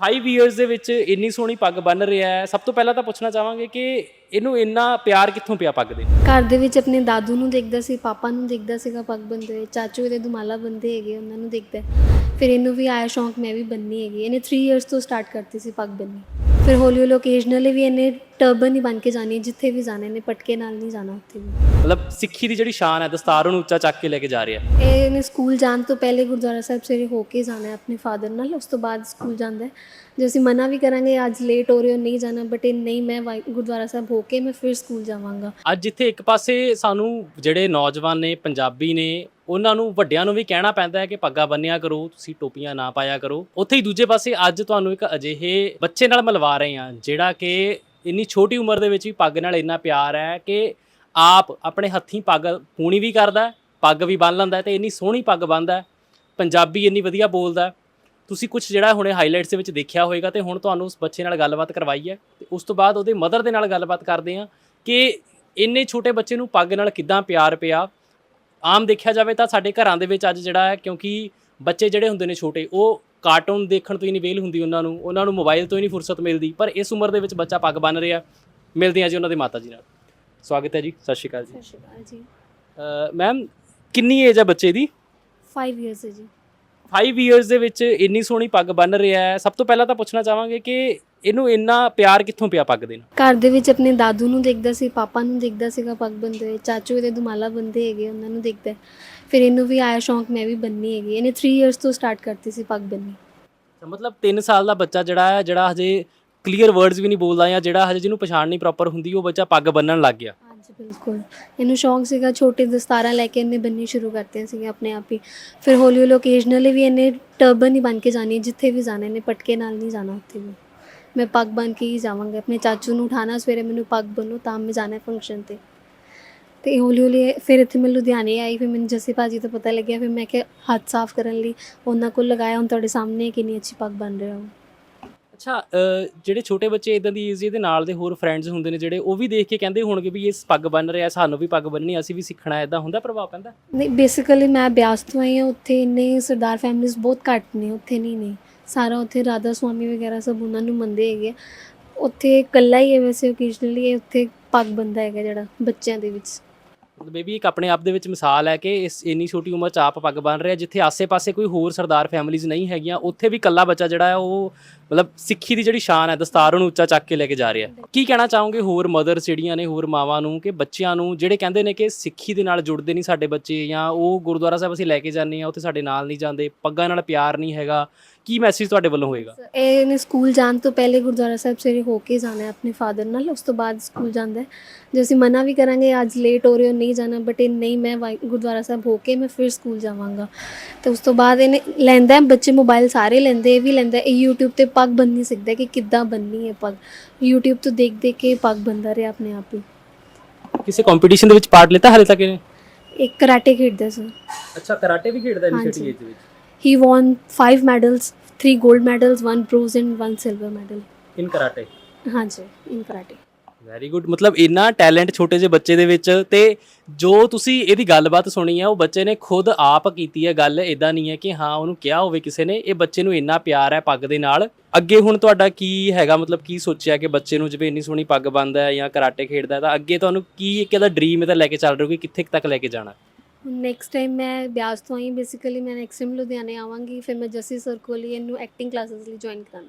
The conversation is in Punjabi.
5 ਇਅਰਸ ਦੇ ਵਿੱਚ ਇੰਨੀ ਸੋਹਣੀ ਪੱਗ ਬੰਨ ਰਿਹਾ ਹੈ। ਸਭ ਤੋਂ ਪਹਿਲਾਂ ਤਾਂ ਪੁੱਛਣਾ ਚਾਹਾਂਗੇ ਕਿ ਇਹਨੂੰ ਇੰਨਾ ਪਿਆਰ ਕਿੱਥੋਂ ਪਿਆ ਪੱਗ ਦੇ? ਘਰ ਦੇ ਵਿੱਚ ਆਪਣੇ ਦਾਦੂ ਨੂੰ ਦੇਖਦਾ ਸੀ, ਪਾਪਾ ਨੂੰ ਦੇਖਦਾ ਸੀਗਾ ਪੱਗ ਬੰਦੇ ਹੋਏ। ਚਾਚੂ ਇਹਦੇ ਦੁਮਾਲਾ ਬੰਦੇ ਹੈਗੇ, ਉਹਨਾਂ ਨੂੰ ਦੇਖਦਾ। ਫਿਰ ਇਹਨੂੰ ਵੀ ਆਇਆ ਸ਼ੌਂਕ ਮੈਂ ਵੀ ਬੰਨੀ ਹੈਗੀ। ਇਹਨੇ 3 ਇਅਰਸ ਤੋਂ ਸਟਾਰਟ ਕਰਤੀ ਸੀ ਪੱਗ ਬੰਨੀ ਫਿਰ ਹੌਲੀ ਹੌਲੀ ਓਕੇਜਨਲੀ ਵੀ ਇਹਨੇ ਟਰਬਨ ਹੀ ਬਣ ਕੇ ਜਾਣੀ ਹੈ, ਜਿੱਥੇ ਵੀ ਜਾਣਾ ਇਹਨੇ ਪਟਕੇ ਨਾਲ ਨਹੀਂ ਜਾਣਾ ਉੱਥੇ ਵੀ। ਮਤਲਬ ਸਿੱਖੀ ਦੀ ਜਿਹੜੀ ਸ਼ਾਨ ਹੈ ਦਸਤਾਰ ਉਹਨੂੰ ਉੱਚਾ ਚੱਕ ਕੇ ਲੈ ਕੇ ਜਾ ਰਿਹਾ ਹੈ। ਇਹ ਇਹਨੇ ਸਕੂਲ ਜਾਣ ਤੋਂ ਪਹਿਲੇ ਗੁਰਦੁਆਰਾ ਸਾਹਿਬ ਸਵੇਰੇ ਹੋ ਕੇ ਜਾਣਾ ਹੈ ਆਪਣੇ ਫਾਦਰ ਨਾਲ ਉਸ ਤੋਂ ਬਾਅਦ ਸਕੂਲ ਜਾਂਦਾ ਹੈ। ਜੇ ਅਸੀਂ ਮਨਾ ਵੀ ਕਰਾਂਗੇ ਅੱਜ ਲੇਟ ਹੋ ਰਹੇ ਹੋ ਨਹੀਂ ਜਾਣਾ ਬਟ ਇਹ ਨਹੀਂ ਮੈਂ ਵਾਹਿ- ਗੁਰਦੁਆਰਾ ਸਾਹਿਬ ਹੋ ਕੇ ਮੈਂ ਫਿਰ ਸਕੂਲ ਜਾਵਾਂਗਾ। ਅੱਜ ਜਿੱਥੇ ਇੱਕ ਪਾਸੇ ਸਾਨੂੰ ਜਿਹੜੇ ਨੌਜਵਾਨ ਨੇ ਪੰਜਾਬੀ ਨੇ ਉਹਨਾਂ ਨੂੰ ਵੱਡਿਆਂ ਨੂੰ ਵੀ ਕਹਿਣਾ ਪੈਂਦਾ ਹੈ ਕਿ ਪੱਗਾ ਬੰਨਿਆ ਕਰੋ, ਤੁਸੀਂ ਟੋਪੀਆਂ ਨਾ ਪਾਇਆ ਕਰੋ। ਉੱਥੇ ਹੀ ਦੂਜੇ ਪਾਸੇ ਅੱਜ ਤੁਹਾਨੂੰ ਇੱਕ ਅਜਿਹੇ ਬੱਚੇ ਨਾਲ ਮਿਲਵਾ ਰਹੇ ਹਾਂ, ਜਿਹੜਾ ਕਿ ਇੰਨੀ ਛੋਟੀ ਉਮਰ ਦੇ ਵਿੱਚ ਵੀ ਪੱਗ ਨਾਲ ਇੰਨਾ ਪਿਆਰ ਹੈ ਕਿ ਆਪ ਆਪਣੇ ਹੱਥੀਂ ਪੱਗ ਪੂਣੀ ਵੀ ਕਰਦਾ ਪੱਗ ਵੀ ਬੰਨ ਲੈਂਦਾ ਹੈ ਤੇ ਇੰਨੀ ਸੋਹਣੀ ਪੱਗ ਬੰਨਦਾ ਪੰਜਾਬੀ ਇੰਨੀ ਵਧੀਆ ਬੋਲਦਾ ਤੁਸੀਂ ਕੁਝ ਜਿਹੜਾ ਹੁਣੇ ਹਾਈਲਾਈਟਸ ਦੇ ਵਿੱਚ ਦੇਖਿਆ ਹੋਵੇਗਾ ਤੇ ਹੁਣ ਤੁਹਾਨੂੰ ਉਸ ਬੱਚੇ ਨਾਲ ਗੱਲਬਾਤ ਕਰਵਾਈ ਹੈ ਤੇ ਉਸ ਤੋਂ ਬਾਅਦ ਉਹਦੇ ਮਦਰ ਦੇ ਨਾਲ ਗੱਲਬਾਤ ਕਰਦੇ ਹਾਂ ਕਿ ਇੰਨੇ ਛੋਟੇ ਬੱਚੇ ਨੂੰ ਪੱਗ ਨਾਲ ਕਿੱਦਾਂ ਪਿਆਰ ਪਿਆ ਆਮ ਦੇਖਿਆ ਜਾਵੇ ਤਾਂ ਸਾਡੇ ਘਰਾਂ ਦੇ ਵਿੱਚ ਅੱਜ ਜਿਹੜਾ ਹੈ ਕਿਉਂਕਿ ਬੱਚੇ ਜਿਹੜੇ ਹੁੰਦੇ ਨੇ ਛੋਟੇ ਉਹ ਕਾਰਟੂਨ ਦੇਖਣ ਤੋਂ ਹੀ ਨਹੀਂ ਵੇਲ ਹੁੰਦੀ ਉਹਨਾਂ ਨੂੰ ਉਹਨਾਂ ਨੂੰ ਮੋਬਾਈਲ ਤੋਂ ਹੀ ਨਹੀਂ ਫੁਰਸਤ ਮਿਲਦੀ ਪਰ ਇਸ ਉਮਰ ਦੇ ਵਿੱਚ ਬੱਚਾ ਪੱਗ ਬੰਨ ਰਿਹਾ ਮਿਲਦੇ ਹਾਂ ਜੀ ਉਹਨਾਂ ਦੇ ਮਾਤਾ ਜੀ ਨਾਲ। ਸਵਾਗਤ ਹੈ ਜੀ ਸਤਿ ਸ਼੍ਰੀ ਅਕਾਲ ਜੀ। ਸਤਿ ਸ਼੍ਰੀ ਅਕਾਲ ਜੀ। ਮੈਮ ਕਿੰਨੀ ਏਜ ਹੈ ਬੱਚੇ ਦੀ? 5 ਇਅਰਸ ਹੈ ਜੀ। 5 ਇਅਰਸ ਦੇ ਵਿੱਚ ਇੰਨੀ ਸੋਹਣੀ ਪੱਗ ਬੰਨ ਰਿਹਾ ਹੈ। ਸਭ ਤੋਂ ਪਹਿਲਾਂ ਤਾਂ ਪੁੱਛਣਾ ਚਾਹਾਂਗੇ ਕਿ ਇਹਨੂੰ ਇੰਨਾ ਪਿਆਰ ਕਿੱਥੋਂ ਪਿਆ ਪੱਗ ਦੇ ਨਾਲ ਘਰ ਦੇ ਵਿੱਚ ਆਪਣੇ ਦਾਦੂ ਨੂੰ ਦੇਖਦਾ ਸੀ ਪਾਪਾ ਨੂੰ ਦੇਖਦਾ ਸੀਗਾ ਪੱਗ ਬੰਦੇ ਹੋਏ। ਚਾਚੂ ਇਹਦੇ ਦੁਮਾਲਾ ਬੰਦੇ ਹੈਗੇ ਉਹਨਾਂ ਨੂੰ ਦੇਖਦਾ। ਹੈ। ਫਿਰ ਇਹਨੂੰ ਵੀ ਆਇਆ ਸ਼ੌਂਕ ਮੈਂ ਵੀ ਬੰਨੀ ਹੈਗੀ। ਇਹਨੇ 3 ਇਅਰਸ ਤੋਂ ਸਟਾਰਟ ਕਰਤੀ ਸੀ ਪੱਗ ਬੰਨੀ ਤਾਂ ਮਤਲਬ 3 ਸਾਲ ਦਾ ਬੱਚਾ ਜਿਹੜਾ ਹੈ ਜਿਹੜਾ ਹਜੇ ਕਲੀਅਰ ਵਰਡਸ ਵੀ ਨਹੀਂ ਬੋਲਦਾ ਜਾਂ ਜਿਹੜਾ ਹਜੇ ਜਿਹਨੂੰ ਪਛਾਣ ਨਹੀਂ ਪ੍ਰੋਪਰ ਹੁੰਦੀ ਉਹ ਬੱਚਾ ਪੱਗ ਬੰਨਣ ਲੱਗ ਗਿਆ। ਹਾਂਜੀ ਬਿਲਕੁਲ। ਇਹਨੂੰ ਸ਼ੌਂਕ ਸੀਗਾ ਛੋਟੇ ਦਸਤਾਰਾਂ ਲੈ ਕੇ ਇਹਨੇ ਬੰਨੀ ਸ਼ੁਰੂ ਕਰਤੇ ਸੀਗੇ ਆਪਣੇ ਆਪ ਹੀ। ਫਿਰ ਹੌਲੀ ਹੌਲੀ ਓਕੇਜਨਲੀ ਵੀ ਇਹਨੇ ਟਰਬਨ ਹੀ ਬਣ ਕੇ ਜਾਣੀ ਹੈ, ਜਿੱਥੇ ਵੀ ਜਾਣਾ ਇਹਨੇ ਪਟਕੇ ਨਾਲ ਨਹੀਂ ਜਾਣਾ ਉੱਥੇ ਵੀ। ਮੈਂ ਪੱਗ ਬਣ ਕੇ ਹੀ ਜਾਵਾਂਗਾ। ਆਪਣੇ ਚਾਚੂ ਨੂੰ ਉਠਾਣਾ ਸਵੇਰੇ ਮੈਨੂੰ ਪੱਗ ਬੰਨੋ ਤਾਂ ਮੈਂ ਜਾਣਾ ਫੰਕਸ਼ਨ ਤੇ। ਤੇ ਹੌਲੀ ਹੌਲੀ ਫਿਰ ਇੱਥੇ ਮੈਂ ਲੁਧਿਆਣੇ ਆਈ ਫਿਰ ਮੈਨੂੰ ਜੱਸੀ ਭਾਜੀ ਤੋਂ ਪਤਾ ਲੱਗਿਆ ਫਿਰ ਮੈਂ ਕਿ ਹੱਥ ਸਾਫ਼ ਕਰਨ ਲਈ ਉਹਨਾਂ ਕੋਲ ਲਗਾਇਆ ਹੁਣ ਤੁਹਾਡੇ ਸਾਹਮਣੇ ਕਿੰਨੀ ਅੱਛੀ ਪੱਗ ਬਣ ਰਿਹਾ ਉਹ ਅੱਛਾ ਜਿਹੜੇ ਛੋਟੇ ਬੱਚੇ ਇਦਾਂ ਦੀ ਏਜ ਦੇ ਨਾਲ ਦੇ ਹੋਰ ਫਰੈਂਡਸ ਹੁੰਦੇ ਨੇ ਜਿਹੜੇ ਉਹ ਵੀ ਦੇਖ ਕੇ ਕਹਿੰਦੇ ਹੋਣਗੇ ਵੀ ਇਸ ਪੱਗ ਬੰਨ ਰਿਹਾ ਸਾਨੂੰ ਵੀ ਪੱਗ ਬੰਨਣੀ ਅਸੀਂ ਵੀ ਸਿੱਖਣਾ ਇਦਾਂ ਹੁੰਦਾ ਪ੍ਰਭਾਵ ਪੈਂਦਾ? ਨਹੀਂ ਬੇਸਿਕਲੀ ਮੈਂ ਬਿਆਸ ਤੋਂ ਆਈ ਹਾਂ ਉੱਥੇ ਇੰਨੇ ਸਰਦਾਰ ਫੈਮਿਲੀਜ਼ ਬਹੁਤ ਘੱਟ ਨੇ ਉੱਥੇ ਨਹੀਂ ਨੇ ਸਾਰਾ ਉੱਥੇ ਰਾਧਾ ਸੁਆਮੀ ਵਗੈਰਾ ਸਭ ਉਹਨਾਂ ਨੂੰ ਮੰਨਦੇ ਹੈਗੇ ਆ। ਉੱਥੇ ਇਕੱਲਾ ਹੀ ਹੈ ਵੈਸੇ ਓਕੇਜਨਲੀ ਉੱਥੇ ਪੱਗ ਬੰਦਾ ਹੈਗਾ ਜਿਹੜਾ ਬੱਚਿਆਂ ਦੇ ਵਿੱਚ ਮਤਲਬ ਇਹ ਵੀ ਇੱਕ ਆਪਣੇ ਆਪ ਦੇ ਵਿੱਚ ਮਿਸਾਲ ਹੈ ਕਿ ਇਸ ਇੰਨੀ ਛੋਟੀ ਉਮਰ 'ਚ ਆਪ ਪੱਗ ਬੰਨ ਰਿਹਾ, ਜਿੱਥੇ ਆਸੇ-ਪਾਸੇ ਕੋਈ ਹੋਰ ਸਰਦਾਰ ਫੈਮਿਲੀਜ਼ ਨਹੀਂ ਹੈਗੀਆਂ, ਉੱਥੇ ਵੀ ਇਕੱਲਾ ਬੱਚਾ ਜਿਹੜਾ ਹੈ, ਉਹ ਮਤਲਬ ਸਿੱਖੀ ਦੀ ਜਿਹੜੀ ਸ਼ਾਨ ਹੈ, ਦਸਤਾਰ ਉਹਨੂੰ ਉੱਚਾ ਚੱਕ ਕੇ ਲੈ ਕੇ ਜਾ ਰਿਹਾ ਹੈ ਕੀ ਕਹਿਣਾ ਚਾਹੋਗੇ ਹੋਰ ਮਦਰਸ ਜਿਹੜੀਆਂ ਨੇ, ਹੋਰ ਮਾਵਾਂ ਨੂੰ ਕਿ ਬੱਚਿਆਂ ਨੂੰ, ਜਿਹੜੇ ਕਹਿੰਦੇ ਨੇ ਕਿ ਸਿੱਖੀ ਦੇ ਨਾਲ ਜੁੜਦੇ ਨਹੀਂ ਸਾਡੇ ਬੱਚੇ ਜਾਂ ਉਹ ਗੁਰਦੁਆਰਾ ਸਾਹਿਬ ਅਸੀਂ ਲੈ ਕੇ ਜਾਂਦੇ ਆ ਉੱਥੇ ਸਾਡੇ ਨਾਲ ਨਹੀਂ ਜਾਂਦੇ, ਪੱਗਾਂ ਨਾਲ ਪਿਆਰ ਨਹੀਂ ਹੈਗਾ ਕੀ ਮੈਸੇਜ ਤੁਹਾਡੇ ਵੱਲੋਂ ਹੋਏਗਾ? ਇਹ ਨੇ ਸਕੂਲ ਜਾਣ ਤੋਂ ਪਹਿਲੇ ਗੁਰਦੁਆਰਾ ਸਾਹਿਬ ਸਵੇਰੇ ਹੋ ਕੇ ਜਾਣਾ ਹੈ ਆਪਣੇ ਫਾਦਰ ਨਾਲ ਉਸ ਤੋਂ ਬਾਅਦ ਸਕੂਲ ਜਾਂਦਾ ਹੈ। ਜੇ ਅਸੀਂ ਮਨਾ ਵੀ ਕਰਾਂਗੇ ਅੱਜ ਲੇਟ ਹੋ ਰਹੇ ਹੋ ਨਹੀਂ ਜਾਣਾ ਬਟ ਇਹ ਨਹੀਂ ਮੈਂ ਵਾਹਿ- ਗੁਰਦੁਆਰਾ ਸਾਹਿਬ ਹੋ ਕੇ ਮੈਂ ਫਿਰ ਸਕੂਲ ਜਾਵਾਂਗਾ। ਤੇ ਉਸ ਤੋਂ ਬਾਅਦ ਇਹਨੇ ਲੈਂਦਾ ਹੈ, ਬੱਚੇ ਮੋਬਾਈਲ ਸਾਰੇ ਲੈਂਦੇ ਇਹ ਵੀ ਲੈਂਦਾ ਹੈ। ਇਹ YouTube ਤੇ ਪੱਗ ਬੰਨ੍ਹਨੀ ਸਿੱਖਦਾ ਹੈ ਕਿ ਕਿੱਦਾਂ ਬੰਨਣੀ ਹੈ ਪੱਗ। YouTube ਤੋਂ ਦੇਖ ਦੇਖ ਕੇ ਪੱਗ ਬੰਦਾ ਰਿਹਾ ਆਪਣੇ ਆਪ ਹੀ। ਕਿਸੇ ਕੰਪੀਟੀਸ਼ਨ ਦੇ ਵਿੱਚ ਪਾਰਟ ਲਿੱਤਾ ਹਾਲੇ ਤੱਕ ਇਹਨੇ? ਇੱਕ ਕਰਾਟੇ ਖੇਡਦਾ ਸੀ ਅੱਛਾ ਕਰਾਟੇ ਵੀ ਖੇਡਦਾ ਹਾਂਜੀ। ਦੇ ਵਿੱਚ? ਹੀ won 5 ਮੈਡਲਸ 3 골ਡ medals 1 bronze and 1 silver medal in karate ਹਾਂਜੀ ਇਨ ਕਰਾਟੇ ਵੈਰੀ ਗੁੱਡ ਮਤਲਬ ਇੰਨਾ ਟੈਲੈਂਟ ਛੋਟੇ ਜਿਹੇ ਬੱਚੇ ਦੇ ਵਿੱਚ ਤੇ ਜੋ ਤੁਸੀਂ ਇਹਦੀ ਗੱਲਬਾਤ ਸੁਣੀ ਹੈ ਉਹ ਬੱਚੇ ਨੇ ਖੁਦ ਆਪ ਕੀਤੀ ਹੈ ਗੱਲ ਇਦਾਂ ਨਹੀਂ ਹੈ ਕਿ ਹਾਂ ਉਹਨੂੰ ਕਿਹਾ ਹੋਵੇ ਕਿਸੇ ਨੇ ਇਹ ਬੱਚੇ ਨੂੰ ਇੰਨਾ ਪਿਆਰ ਹੈ ਪੱਗ ਦੇ ਨਾਲ ਅੱਗੇ ਹੁਣ ਤੁਹਾਡਾ ਕੀ ਹੈਗਾ ਮਤਲਬ ਕੀ ਸੋਚਿਆ ਕਿ ਬੱਚੇ ਨੂੰ ਜਿਵੇਂ ਇੰਨੀ ਸੋਹਣੀ ਪੱਗ ਬੰਨਦਾ ਹੈ ਜਾਂ ਕਰਾਟੇ ਖੇਡਦਾ ਹੈ ਤਾਂ ਅੱਗੇ ਤੁਹਾਨੂੰ ਕੀ ਇੱਕ ਇਹਦਾ ਡ੍ਰੀਮ ਇਹਦਾ ਲੈ ਕੇ ਚੱਲ ਰਿਹਾ ਹੋ ਕਿ ਕਿੱਥੇ ਕੁ ਤੱਕ ਲੈ ਕੇ ਜਾਣਾ ਨੈਕਸਟ ਟਾਈਮ ਮੈਂ ਬਿਆਸ ਤੋਂ ਆਈ ਬੇਸਿਕਲੀ ਮੈਂ ਨੈਕਸਟ ਟਾਈਮ ਲੁਧਿਆਣੇ ਆਵਾਂਗੀ, ਫਿਰ ਮੈਂ ਜੱਸੀ ਸਰ ਕੋਲ ਹੀ ਇਹਨੂੰ ਐਕਟਿੰਗ ਕਲਾਸਿਸ ਲਈ ਜੁਆਇਨ ਕਰਾਂਗੀ।